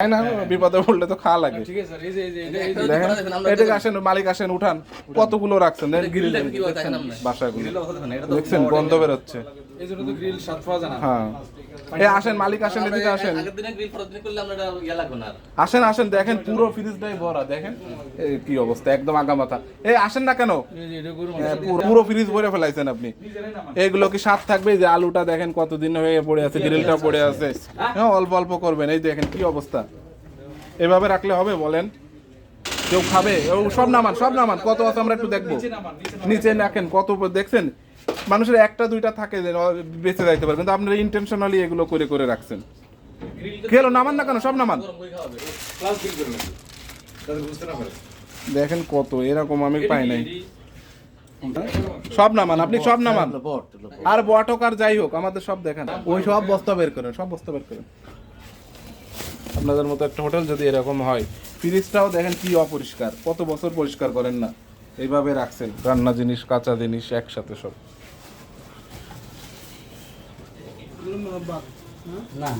তাই না? বিপদে পড়লে তো খাওয়া লাগে। ঠিক আছে এই যে দেখেন আসেন মালিক আসেন উঠান। কতগুলো রাখছেন? গ্রিল হয়? বাসাগুলো দেখছেন গন্ধ বেরোচ্ছে। হ্যাঁ। আসেন মালিক আসেন এদিকে আসেন। ইয়ে। আসেন আসেন দেখেন পুরো ফ্রিজটাই ভরা দেখেন। কি অবস্থা একদম আগা মাথা। এই আসেন না কেন? হ্যাঁ, পুরো- ফ্রিজ ভরে ফেলাইছেন আপনি। এইগুলো কি স্বাদ থাকবে? যে আলুটা দেখেন কতদিন হয়ে পড়ে আছে গ্রিলটা পড়ে আছে। হ্যাঁ অল্প অল্প করবেন। এই দেখেন কি অবস্থা। এভাবে রাখলে হবে বলেন কেউ খাবে ও সব নামান সব নামান কত আছে আমরা একটু দেখব নিচে রাখেন কত দেখছেন মানুষের একটা দুইটা থাকে বেঁচে যাইতে পারে কিন্তু আপনারা ইন্টেনশনালি এগুলো করে করে রাখছেন খেলো নামান না কেন সব নামান দেখেন কত এরকম আমি পাই নাই সব নামান আপনি সব নামান আর বট হোক আর যাই হোক আমাদের সব দেখান ওই সব বস্তা বের করেন সব বস্তা বের করেন আপনাদের মতো একটা হোটেল যদি এরকম হয়। ফ্রিজটাও দেখেন কি অপরিষ্কার, কত বছর পরিষ্কার করেন না। এইভাবে রাখছেন, রান্না জিনিস, কাঁচা জিনিস, একসাথে সব।